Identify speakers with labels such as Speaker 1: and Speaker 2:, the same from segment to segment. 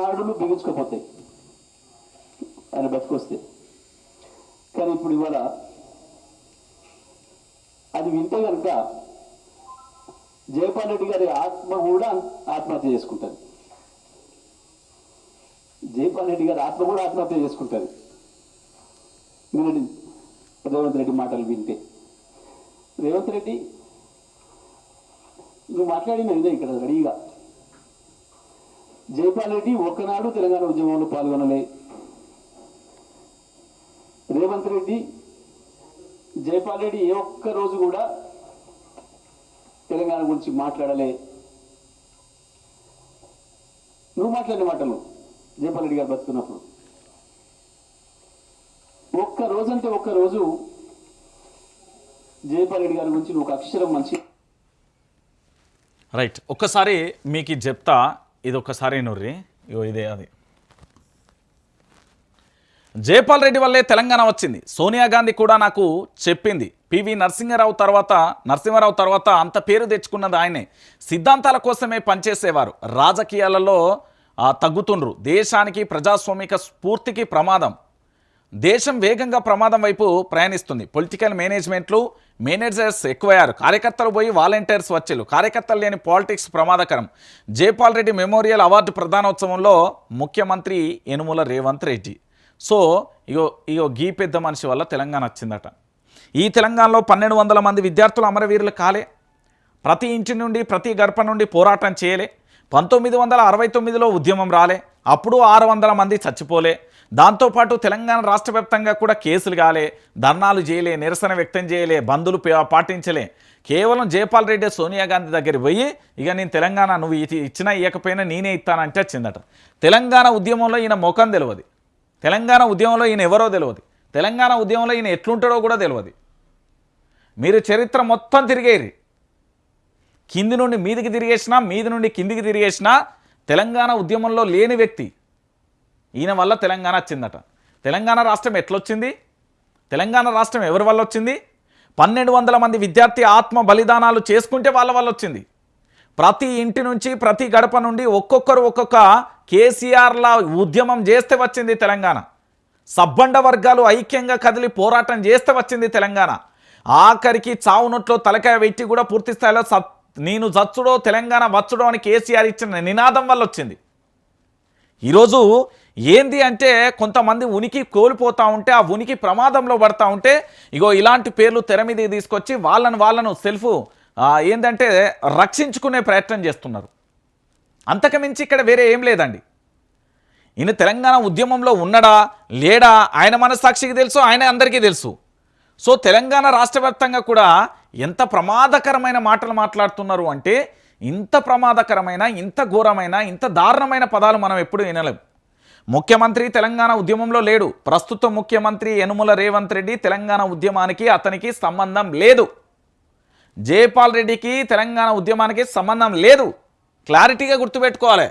Speaker 1: ఆనాడులు బిగించుకోపోతాయి. ఆయన బతికొస్తే. కానీ ఇప్పుడు ఇవాళ అది వింటే కనుక జయపాల్ రెడ్డి గారి ఆత్మ కూడా ఆత్మహత్య చేసుకుంటారు జయపాల్ రెడ్డి గారి ఆత్మ కూడా ఆత్మహత్య చేసుకుంటారు వినండి రేవంత్ రెడ్డి మాటలు వింటే. రేవంత్ రెడ్డి నువ్వు మాట్లాడిన ఇదే ఇక్కడ రెడీగా. జైపాల్ రెడ్డి ఒక్కనాడు తెలంగాణ ఉద్యమంలో పాల్గొనలే. రేవంత్ రెడ్డి జైపాల్ రెడ్డి ఏ ఒక్క రోజు కూడా తెలంగాణ గురించి మాట్లాడలే. నువ్వు మాట్లాడిన మాటలు జైపాల్ రెడ్డి గారు బతుకున్నప్పుడు. ఒక్క రోజంటే ఒక్క రోజు జైపాల్ రెడ్డి గారి గురించి నువ్వు ఒక అక్షరం మంచి
Speaker 2: రైట్ ఒక్కసారి మీకు చెప్తా ఇది ఒక్కసారి నొర్రి. ఇగో ఇదే అది. జయపాల్ రెడ్డి వల్లే తెలంగాణ వచ్చింది. సోనియా గాంధీ కూడా నాకు చెప్పింది. పివి నరసింహారావు తర్వాత నరసింహారావు తర్వాత అంత పేరు తెచ్చుకున్నది ఆయనే. సిద్ధాంతాల కోసమే పనిచేసేవారు. రాజకీయాలలో తగ్గుతుండ్రు. దేశానికి ప్రజాస్వామిక స్ఫూర్తికి ప్రమాదం. దేశం వేగంగా ప్రమాదం వైపు ప్రయాణిస్తుంది. పొలిటికల్ మేనేజ్మెంట్లు మేనేజర్స్ ఎక్కువయ్యారు. కార్యకర్తలు పోయి వాలంటీర్స్ వచ్చేలు. కార్యకర్తలు లేని పాలిటిక్స్ ప్రమాదకరం. జైపాల్ రెడ్డి మెమోరియల్ అవార్డు ప్రధానోత్సవంలో ముఖ్యమంత్రి Anumula Revanth Reddy. So ego ego గీ పెద్ద మనిషి వల్ల తెలంగాణ వచ్చిందట. ఈ తెలంగాణలో పన్నెండు వందల మంది విద్యార్థులు అమరవీరులు కాలే. ప్రతి ఇంటి నుండి ప్రతి గర్భ నుండి పోరాటం చేయలే. పంతొమ్మిది వందల అరవై తొమ్మిదిలో ఉద్యమం రాలే. అప్పుడు ఆరు వందల మంది చచ్చిపోలే. దాంతోపాటు తెలంగాణ రాష్ట్ర వ్యాప్తంగా కూడా కేసులు కాలే ధర్నాలు చేయలే నిరసన వ్యక్తం చేయలే బంధులు పాటించలే. కేవలం జయపాల్ రెడ్డి సోనియా గాంధీ దగ్గరికి పోయి ఇక నేను తెలంగాణ నువ్వు ఇది ఇచ్చినా ఇవ్వకపోయినా నేనే ఇస్తానంటే వచ్చిందట. తెలంగాణ ఉద్యమంలో ఈయన ముఖం తెలియదు తెలంగాణ ఉద్యమంలో ఈయన ఎవరో తెలియదు తెలంగాణ ఉద్యమంలో ఈయన ఎట్లుంటాడో కూడా తెలియదు మీరు చరిత్ర మొత్తం తిరిగేరి. కింది నుండి మీదికి తిరిగేసినా మీది నుండి కిందికి తిరిగేసినా తెలంగాణ ఉద్యమంలో లేని వ్యక్తి ఈయన వల్ల తెలంగాణ వచ్చిందట. తెలంగాణ రాష్ట్రం ఎట్లొచ్చింది? తెలంగాణ రాష్ట్రం ఎవరి వల్ల వచ్చింది? పన్నెండు వందల మంది విద్యార్థి ఆత్మ బలిదానాలు చేసుకుంటే వాళ్ళ వల్ల వచ్చింది. ప్రతి ఇంటి నుంచి ప్రతి గడప నుండి ఒక్కొక్కరు ఒక్కొక్క కేసీఆర్ల ఉద్యమం చేస్తే వచ్చింది తెలంగాణ. సబ్బండ వర్గాలు ఐక్యంగా కదిలి పోరాటం చేస్తే వచ్చింది తెలంగాణ. ఆఖరికి చావునొట్లో తలకాయ పెట్టి కూడా పూర్తి స్థాయిలో నేను జచ్చుడో తెలంగాణ వచ్చుడో అని కేసీఆర్ ఇచ్చిన నినాదం వల్ల వచ్చింది. ఈరోజు ఏంది అంటే కొంతమంది ఉనికి కోల్పోతూ ఉంటే ఆ ఉనికి ప్రమాదంలో పడతా ఉంటే ఇగో ఇలాంటి పేర్లు తెర మీదకి తీసుకొచ్చి వాళ్ళను వాళ్ళను సెల్ఫ్ ఏంటంటే రక్షించుకునే ప్రయత్నం చేస్తున్నారు. అంతకుమించి ఇక్కడ వేరే ఏం లేదండి. ఈయన తెలంగాణ ఉద్యమంలో ఉన్నడా లేడా ఆయన మనస్సాక్షికి తెలుసు ఆయన అందరికీ తెలుసు. సో తెలంగాణ రాష్ట్ర కూడా ఎంత ప్రమాదకరమైన మాటలు మాట్లాడుతున్నారు అంటే ఇంత ప్రమాదకరమైన ఇంత ఘోరమైన ఇంత దారుణమైన పదాలు మనం ఎప్పుడు వినలేం. ముఖ్యమంత్రి తెలంగాణ ఉద్యమంలో లేడు. ప్రస్తుత ముఖ్యమంత్రి యనుమల రేవంత్ రెడ్డి తెలంగాణ ఉద్యమానికి అతనికి సంబంధం లేదు. జయపాల్ రెడ్డికి తెలంగాణ ఉద్యమానికి సంబంధం లేదు. క్లారిటీగా గుర్తుపెట్టుకోవాలి.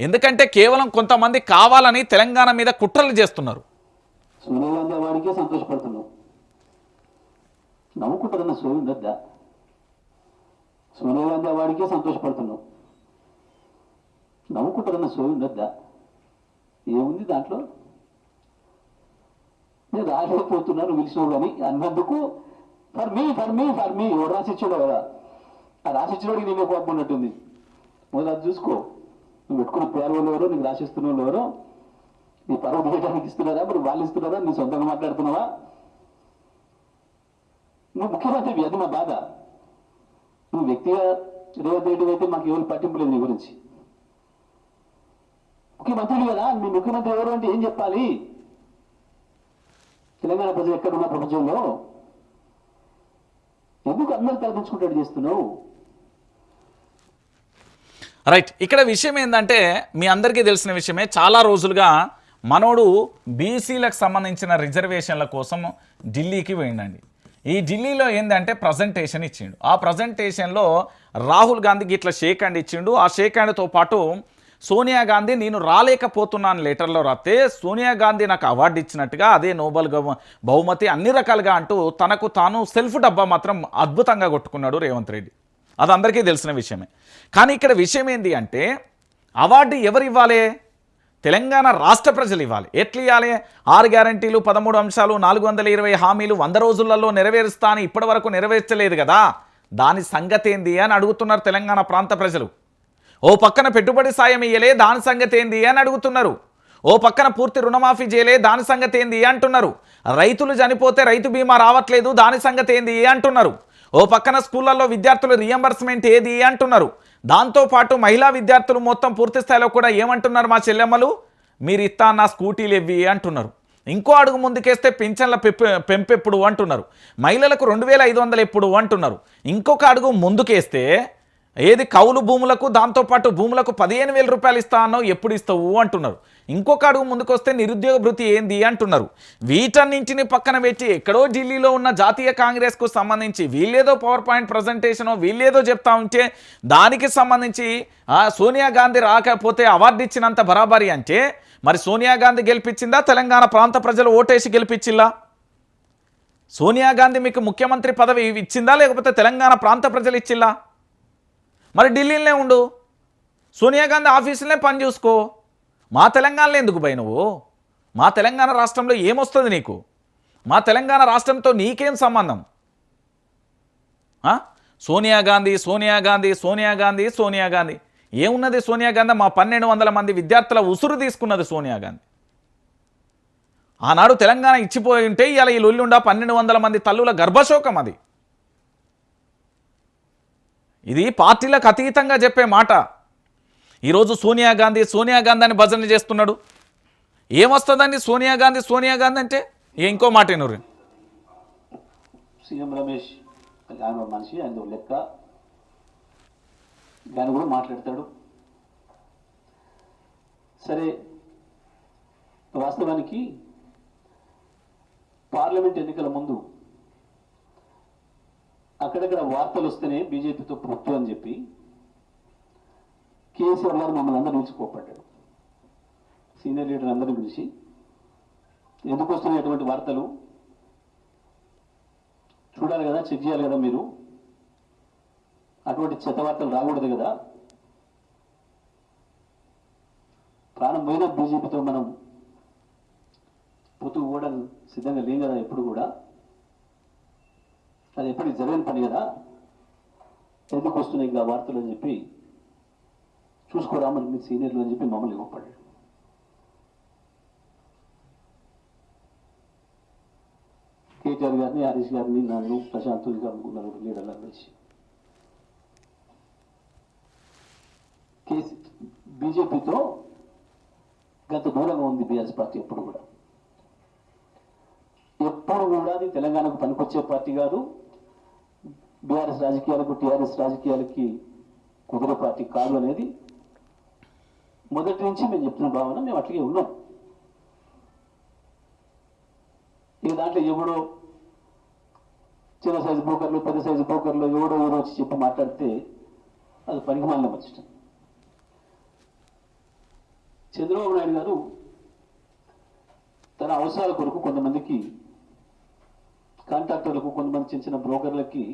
Speaker 2: ఎందుకంటే కేవలం కొంతమంది కావాలని తెలంగాణ మీద కుట్రలు చేస్తున్నారు.
Speaker 1: నవ్వుకుంటుందన్న సోయి ఉండద్దా సోనియా వాడికే సంతోషపడుతున్నావు. నవ్వుకుంటుందన్న సోయి ఉండద్దా ఏముంది దాంట్లో? నేను రాలేకపోతున్నాను పిలిచినావు అని అన్నందుకు for me for me for me ఎవరు రాసిచ్చాడో కదా. ఆ రాసిచ్చినోడికి నీకు కోపం ఉన్నట్టుంది మొదలు అది చూసుకో. నువ్వు పెట్టుకున్న పేరు వాళ్ళు ఎవరో నీకు రాసిస్తున్న వాళ్ళు ఎవరో నీ పరువు తీయడానికి ఇస్తున్నారా మరి వాళ్ళు ఇస్తున్నారా నీ సొంతంగా మాట్లాడుతున్నావా? నువ్వు ముఖ్యమంత్రి అది మా బాధ. నువ్వు వ్యక్తిగా రేవంత్ రెడ్డి అయితే మాకు ఎవరు పట్టింపు లేదు నీ గురించి. ముఖ్యమంత్రులు కదా మీ ముఖ్యమంత్రి ఎవరు అంటే ఏం చెప్పాలి? తెలంగాణ ప్రజలు ఎక్కడున్న ప్రపంచంలో? ఎందుకు అందరూ తరదించుకుంటాడు చేస్తున్నావు?
Speaker 2: రైట్ ఇక్కడ విషయం ఏంటంటే మీ అందరికీ తెలిసిన విషయమే చాలా రోజులుగా మనోడు బీసీలకు సంబంధించిన రిజర్వేషన్ల కోసం ఢిల్లీకి పోయిండండి. ఈ ఢిల్లీలో ఏంటంటే ప్రజెంటేషన్ ఇచ్చిండు. ఆ ప్రజెంటేషన్లో రాహుల్ గాంధీకి ఇట్లా షేక్ హ్యాండ్ ఇచ్చిండు. ఆ షేక్ హ్యాండ్తో పాటు సోనియా గాంధీ నేను రాలేకపోతున్నాను లెటర్లో రాస్తే సోనియా గాంధీ నాకు అవార్డు ఇచ్చినట్టుగా అదే నోబెల్ బహుమతి అన్ని రకాలుగా అంటూ తనకు తాను సెల్ఫ్ డబ్బా మాత్రం అద్భుతంగా కొట్టుకున్నాడు రేవంత్ రెడ్డి. అది అందరికీ తెలిసిన విషయమే. కానీ ఇక్కడ విషయం ఏంటి అంటే అవార్డు ఎవరు ఇవ్వాలి? తెలంగాణ రాష్ట్ర ప్రజలు ఇవ్వాలి. ఎట్లా ఇవ్వాలి ఆరు గ్యారంటీలు పదమూడు అంశాలు నాలుగు వందల ఇరవై హామీలు వంద రోజులలో నెరవేరుస్తా అని ఇప్పటి వరకు నెరవేర్చలేదు కదా. దాని సంగతి ఏంది అని అడుగుతున్నారు తెలంగాణ ప్రాంత ప్రజలు. ఓ పక్కన పెట్టుబడి సాయం ఇయ్యలే దాని సంగతి ఏంది అని అడుగుతున్నారు. ఓ పక్కన పూర్తి రుణమాఫీ చేయలే దాని సంగతి ఏంది అంటున్నారు. రైతులు చనిపోతే రైతు బీమా రావట్లేదు దాని సంగతి ఏంది అంటున్నారు. ఓ పక్కన స్కూళ్ళల్లో విద్యార్థులు రియంబర్స్మెంట్ ఏది అంటున్నారు. దాంతోపాటు మహిళా విద్యార్థులు మొత్తం పూర్తి స్థాయిలో కూడా ఏమంటున్నారు మా చెల్లెమ్మలు? మీరు ఇస్తా నా స్కూటీలు ఇవ్వి అంటున్నారు. ఇంకో అడుగు ముందుకేస్తే పింఛన్ల పెంపెప్పుడు అంటున్నారు. మహిళలకు రెండు వేల ఐదు వందలు ఎప్పుడు అంటున్నారు. ఇంకొక అడుగు ముందుకేస్తే ఏది కౌలు భూములకు దాంతోపాటు భూములకు పదిహేను వేల రూపాయలు ఇస్తా అన్నావు ఎప్పుడు ఇస్తావు అంటున్నారు. ఇంకొక అడుగు ముందుకొస్తే నిరుద్యోగ భృతి ఏంది అంటున్నారు. వీటన్నింటిని పక్కన పెట్టి ఎక్కడో ఢిల్లీలో ఉన్న జాతీయ కాంగ్రెస్కు సంబంధించి వీళ్ళేదో పవర్ పాయింట్ ప్రజెంటేషనో వీళ్ళేదో చెప్తా ఉంటే దానికి సంబంధించి సోనియా గాంధీ రాకపోతే అవార్డు ఇచ్చినంత బరాబరి అంటే మరి సోనియా గాంధీ గెలిపించిందా తెలంగాణ ప్రాంత ప్రజలు ఓటేసి గెలిపించిల్లా? సోనియా గాంధీ మీకు ముఖ్యమంత్రి పదవి ఇచ్చిందా లేకపోతే తెలంగాణ ప్రాంత ప్రజలు ఇచ్చిల్లా? మరి ఢిల్లీలోనే ఉండు. సోనియా గాంధీ ఆఫీసులోనే పని చూసుకో. మా తెలంగాణలో ఎందుకు పోయి నువ్వు? మా తెలంగాణ రాష్ట్రంలో ఏమొస్తుంది నీకు? మా తెలంగాణ రాష్ట్రంతో నీకేం సంబంధం? సోనియా గాంధీ సోనియా గాంధీ సోనియా గాంధీ సోనియా గాంధీ. ఏమున్నది సోనియా గాంధీ? మా పన్నెండు వందల మంది విద్యార్థుల ఉసురు తీసుకున్నది సోనియా గాంధీ. ఆనాడు తెలంగాణ ఇచ్చిపోయి ఉంటే ఇలా ఈ లొల్లుండా పన్నెండు వందల మంది తల్లుల గర్భశోకం అది. ఇది పార్టీలకు అతీతంగా చెప్పే మాట. ఈరోజు సోనియా గాంధీ సోనియా గాంధీ అని భజన చేస్తున్నాడు. ఏమొస్తుందండి సోనియా గాంధీ సోనియా గాంధీ అంటే? ఇంకో మాట వినుర్రి
Speaker 1: సీఎం రమేష్ ఆయన మనిషి ఆయన లెక్క. దాన్ని కూడా మాట్లాడతాడు. సరే వాస్తవానికి పార్లమెంట్ ఎన్నికల ముందు అక్కడక్కడ వార్తలు వస్తేనే బీజేపీతో పొత్తు అని చెప్పి కేసీఆర్ గారు మమ్మల్ని అందరూ పిలిచి సీనియర్ లీడర్ అందరిని పిలిచి ఎందుకు వస్తున్నాయి అటువంటి వార్తలు? చూడాలి కదా చెక్ చేయాలి కదా మీరు? అటువంటి చెత్త వార్తలు రాకూడదు కదా? ప్రాణం పోయిన బీజేపీతో మనం పొత్తు కూడా సిద్ధంగా లేం కదా ఎప్పుడు కూడా? అది ఎప్పటికి జరగని పని కదా? ఎందుకు వస్తున్నాయి ఇంకా వార్తలు అని చెప్పి చూసుకోరామని మీ సీనియర్లు అని చెప్పి మమ్మల్ని ఇవ్వపడ్డాడు కేటీఆర్ గారిని హరీష్ గారిని నన్ను ప్రశాంత్ గారు నలుగురు లీడర్లు కలిసి. కేసీ బీజేపీతో గత దూరంగా ఉంది బీఆర్ఎస్ పార్టీ ఎప్పుడు కూడా. ఎప్పుడు కూడా అది తెలంగాణకు పనికొచ్చే పార్టీ కాదు. బీఆర్ఎస్ రాజకీయాలకు టీఆర్ఎస్ రాజకీయాలకి కుదిరే పార్టీ కాదు అనేది మొదటి నుంచి మేము చెప్తున్న భావన. మేము అట్లాగే ఉన్నాం. ఇక దాంట్లో ఎవడో చిన్న సైజు బ్రోకర్లు పెద్ద సైజు బ్రోకర్లు ఎవడో ఎవడో వచ్చి చెప్పి మాట్లాడితే అది పనికి మాలిన చంద్రబాబు నాయుడు గారు తన అవసరాల కొరకు కొంతమందికి కాంట్రాక్టర్లకు కొంతమంది చిన్న చిన్న బ్రోకర్లకి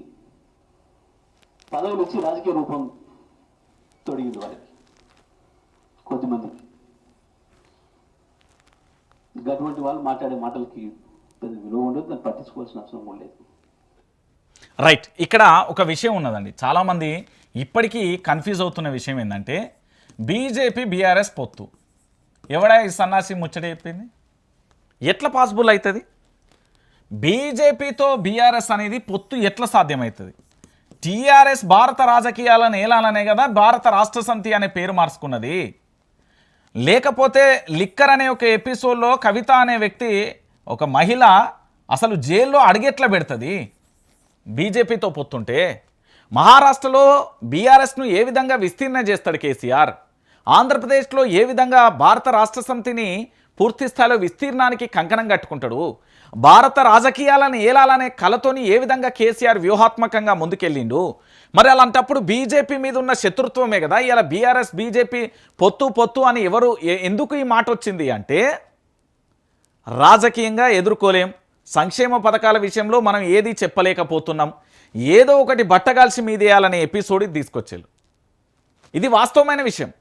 Speaker 1: పదవులు ఇచ్చి రాజకీయ రూపం తొడిగింది వారికి కొద్దిమందికి అటువంటి వాళ్ళు మాట్లాడే మాటలకి పెద్ద విలువ ఉండదు దాన్ని పట్టించుకోవాల్సిన అవసరం కూడా లేదు.
Speaker 2: రైట్ ఇక్కడ ఒక విషయం ఉన్నదండి. చాలామంది ఇప్పటికీ కన్ఫ్యూజ్ అవుతున్న విషయం ఏంటంటే బీజేపీ బీఆర్ఎస్ పొత్తు. ఎవడా ఈ సన్నాసి ముచ్చట చెప్పింది? ఎట్లా పాసిబుల్ అవుతుంది? బీజేపీతో బీఆర్ఎస్ అనేది పొత్తు ఎట్లా సాధ్యమవుతుంది? టీఆర్ఎస్ భారత రాజకీయాలను ఏలాలనే కదా భారత రాష్ట్ర సమితి అనే పేరు మార్చుకున్నది. లేకపోతే లిక్కర్ అనే ఒక ఎపిసోడ్లో కవిత అనే వ్యక్తి ఒక మహిళ అసలు జైల్లో అడిగెట్లా పెడుతుంది. బీజేపీతో పొత్తుంటే మహారాష్ట్రలో బీఆర్ఎస్ను ఏ విధంగా విస్తీర్ణ చేస్తాడు కేసీఆర్? ఆంధ్రప్రదేశ్లో ఏ విధంగా భారత రాష్ట్ర సమితిని పూర్తి స్థాయిలో విస్తీర్ణానికి కంకణం కట్టుకుంటాడు? భారత రాజకీయాలను ఏలాలనే కలతోని ఏ విధంగా కేసీఆర్ వ్యూహాత్మకంగా ముందుకెళ్ళిండు? మరి అలాంటప్పుడు బీజేపీ మీద ఉన్న శత్రుత్వమే కదా? ఇలా బీఆర్ఎస్ బీజేపీ పొత్తు పొత్తు అని ఎవరు ఎందుకు ఈ మాట వచ్చింది అంటే రాజకీయంగా ఎదుర్కోలేం. సంక్షేమ పథకాల విషయంలో మనం ఏది చెప్పలేకపోతున్నాం. ఏదో ఒకటి బట్టగాల్సి మీదేయాలనే ఎపిసోడ్ తీసుకొచ్చారు ఇది వాస్తవమైన విషయం.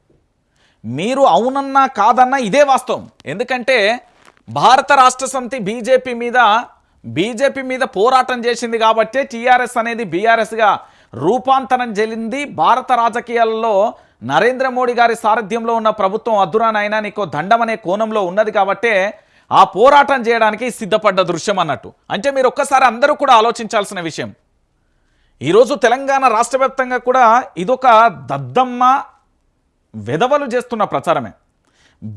Speaker 2: మీరు అవునన్నా కాదన్నా ఇదే వాస్తవం. ఎందుకంటే భారత రాష్ట్ర సమితి బీజేపీ మీద బీజేపీ మీద పోరాటం చేసింది కాబట్టే టీఆర్ఎస్ అనేది బీఆర్ఎస్గా రూపాంతరం చెల్లింది భారత రాజకీయాల్లో నరేంద్ర మోడీ గారి సారథ్యంలో ఉన్న ప్రభుత్వం అద్దురానైనా నీకో దండం అనే కోణంలో ఉన్నది కాబట్టే ఆ పోరాటం చేయడానికి సిద్ధపడ్డ దృశ్యం అన్నట్టు. అంటే మీరు ఒక్కసారి అందరూ కూడా ఆలోచించాల్సిన విషయం. ఈరోజు తెలంగాణ రాష్ట్ర కూడా ఇదొక దద్దమ్మ వెధవలు చేస్తున్న ప్రచారమే.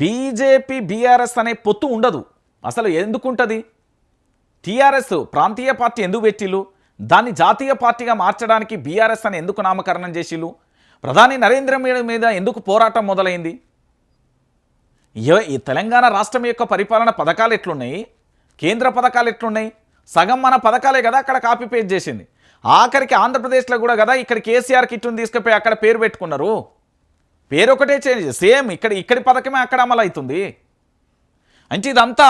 Speaker 2: బీజేపీ బీఆర్ఎస్ అనే పొత్తు ఉండదు. అసలు ఎందుకుంటుంది? టీఆర్ఎస్ ప్రాంతీయ పార్టీ ఎందుకు పెట్టిళ్ళు దాన్ని జాతీయ పార్టీగా మార్చడానికి బీఆర్ఎస్ అని ఎందుకు నామకరణం చేసిళ్ళు ప్రధాని నరేంద్ర మోడీ మీద ఎందుకు పోరాటం మొదలైంది? ఈ తెలంగాణ రాష్ట్రం యొక్క పరిపాలన పథకాలు ఎట్లున్నాయి? కేంద్ర పథకాలు ఎట్లున్నాయి? సగం మన పథకాలే కదా అక్కడ కాపీ పేస్ట్ చేసింది. ఆఖరికి ఆంధ్రప్రదేశ్లో కూడా కదా ఇక్కడ కేసీఆర్ కిట్ను తీసుకుపోయి అక్కడ పేరు పెట్టుకున్నారు? పేరొకటే చేంజ్ సేమ్ ఇక్కడ ఇక్కడి పథకమే అక్కడ అమలవుతుంది. అవుతుంది అంటే ఇదంతా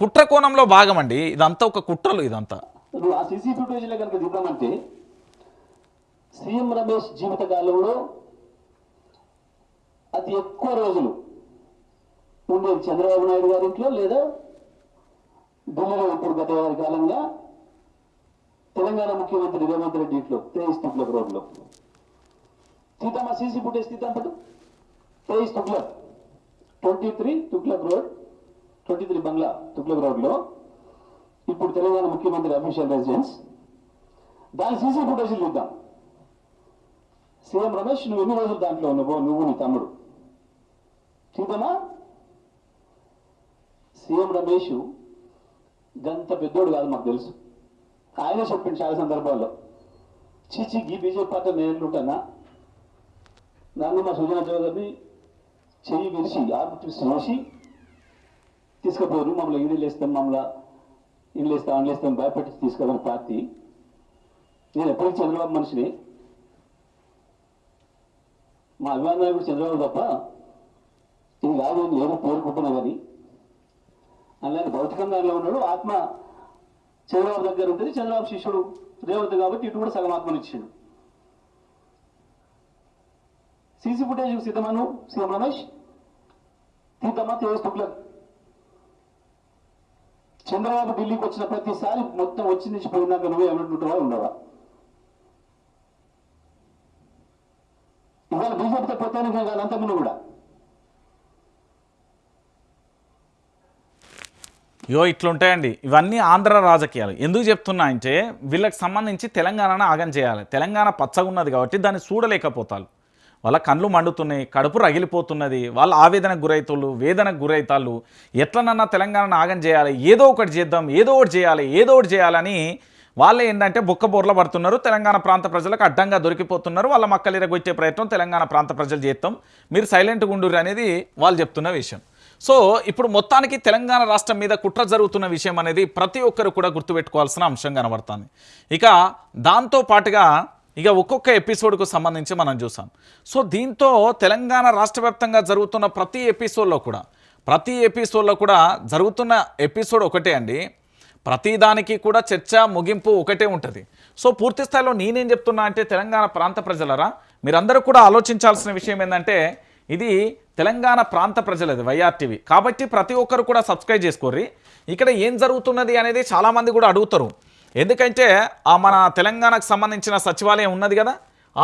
Speaker 2: కుట్ర కోణంలో భాగం అండి ఇదంతా ఒక కుట్రలు ఇదంతా.
Speaker 1: ఆ సీసీ ఫుటేజ్లో కనుక చూద్దామంటే సీఎం రమేష్ జీవిత కాలంలో అతి ఎక్కువ రోజులు ఉండేది చంద్రబాబు నాయుడు గారి ఇంట్లో లేదా ఢిల్లీలో ఇప్పుడు గత కాలంగా తెలంగాణ ముఖ్యమంత్రి రేవంత్ రెడ్డి ఇంట్లో తేయిస్ తుగ్లక్ రోడ్లో. సీతమ్మ సీసీ ఫుటేజ్ తీద్దాం తేయిస్ Tughlaq. Twenty three Tughlaq road. Twenty three బంగ్లా తుగ్లక్ రోడ్లో. ఇప్పుడు తెలంగాణ ముఖ్యమంత్రి అఫీషియల్ రెసిడెన్స్. దాని సీసీ ఫుటేజ్ చూద్దాం. సీఎం రమేష్ నువ్వు ఎన్ని రోజులు దాంట్లో ఉన్నావో? నువ్వు నీ తమ్ముడు. చూద్దామా? సీఎం రమేష్ గంత పెద్దోడు కాదు మాకు తెలుసు. ఆయన చెప్పింది చాలా సందర్భాల్లో. చీచి ఈ బీజేపీ పార్టీ నేను ఉంటానా నన్ను మా సుజనా చౌదరిని చేయి విరిచి ఆర్టిస్ట్ చేసి తీసుకుపోరు మమ్మల్ని ఇల్లు వేస్తాం మమ్మల్ని ఇల్లు వేస్తాం భయపెట్టి తీసుకెళ్ళిన పార్టీ. నేను ఎప్పటికీ చంద్రబాబు మనిషిని. మా అభిమాన నాయకుడు చంద్రబాబు తప్ప ఇది కాదు అని ఏదో కోరుకుంటున్నా కానీ అలాగే భౌతికం దానిలో ఉన్నాడు. ఆత్మ చంద్రబాబు దగ్గర ఉంటుంది. చంద్రబాబు శిష్యుడు రేవంత్ కాబట్టి ఇటు కూడా సగం ఆత్మనిచ్చాడు సీసీ ఫుటేజ్ సిద్ధమను సీఎం రమేష్ ఇంతమంది తేజస్టులకు చంద్రబాబు ఢిల్లీకి వచ్చిన ప్రతిసారి మొత్తం వచ్చి నుంచి పోయినాక నువ్వే ఎవరుంటావా ఉండవా? ఇవాళ బీజేపీతో పోతానికి కాదు అంతకుముందు కూడా.
Speaker 2: ఇగో ఇట్లుంటాయండి. ఇవన్నీ ఆంధ్ర రాజకీయాలు. ఎందుకు చెప్తున్నా అంటే వీళ్ళకి సంబంధించి తెలంగాణను ఆగం చేయాలి. తెలంగాణ పచ్చగా ఉన్నది కాబట్టి దాన్ని చూడలేకపోతారు. వాళ్ళ కళ్ళు మండుతున్నాయి కడుపు రగిలిపోతున్నది వాళ్ళ ఆవేదనకు గురవుతాళ్ళు వేదనకు గురవుతాళ్ళు. ఎట్లనన్నా తెలంగాణను ఆగం చేయాలి ఏదో ఒకటి చేద్దాం ఏదో ఒకటి చేయాలి ఏదో ఒకటి చేయాలని వాళ్ళు ఏంటంటే బుక్క బోర్ల పడుతున్నారు. తెలంగాణ ప్రాంత ప్రజలకు అడ్డంగా దొరికిపోతున్నారు. వాళ్ళ మక్కలు ఇరగొచ్చే ప్రయత్నం తెలంగాణ ప్రాంత ప్రజలు చేస్తాం. మీరు సైలెంట్గా గుండూరు అనేది వాళ్ళు చెప్తున్న విషయం. సో ఇప్పుడు మొత్తానికి తెలంగాణ రాష్ట్రం మీద కుట్ర జరుగుతున్న విషయం అనేది ప్రతి ఒక్కరు కూడా గుర్తుపెట్టుకోవాల్సిన అంశం కనబడుతుంది. ఇక దాంతో పాటుగా ఇక ఒక్కొక్క ఎపిసోడ్కు సంబంధించి మనం చూసాం. సో దీంతో తెలంగాణ రాష్ట్ర వ్యాప్తంగా జరుగుతున్న ప్రతి ఎపిసోడ్లో కూడా ప్రతి ఎపిసోడ్లో కూడా జరుగుతున్న ఎపిసోడ్ ఒకటే అండి. ప్రతిదానికి కూడా చర్చ ముగింపు ఒకటే ఉంటుంది. సో పూర్తి స్థాయిలో నేనేం చెప్తున్నా అంటే తెలంగాణ ప్రాంత ప్రజలరా మీరందరూ కూడా ఆలోచించాల్సిన విషయం ఏంటంటే ఇది తెలంగాణ ప్రాంత ప్రజలది వైఆర్టీవీ. కాబట్టి ప్రతి ఒక్కరు కూడా సబ్స్క్రైబ్ చేసుకోర్రి. ఇక్కడ ఏం జరుగుతున్నది అనేది చాలామంది కూడా అడుగుతారు. ఎందుకంటే ఆ మన తెలంగాణకు సంబంధించిన సచివాలయం ఉన్నది కదా.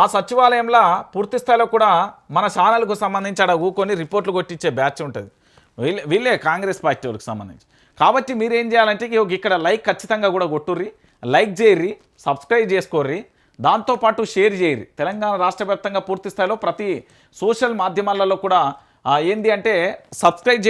Speaker 2: ఆ సచివాలయంలో పూర్తి స్థాయిలో కూడా మన ఛానల్కు సంబంధించి అక్కడ ఊకొని రిపోర్ట్లు కొట్టించే బ్యాచ్ ఉంటుంది. వీళ్ళే వీళ్ళే కాంగ్రెస్ పార్టీ వాళ్ళకి సంబంధించి. కాబట్టి మీరేం చేయాలంటే ఇక్కడ లైక్ ఖచ్చితంగా కూడా కొట్టుర్రి లైక్ చేయర్రి సబ్స్క్రైబ్ చేసుకోర్రి దాంతోపాటు షేర్ చేయరు తెలంగాణ రాష్ట్ర వ్యాప్తంగా పూర్తి స్థాయిలో ప్రతి సోషల్ మాధ్యమాలలో కూడా ఏంది అంటే సబ్స్క్రైబ్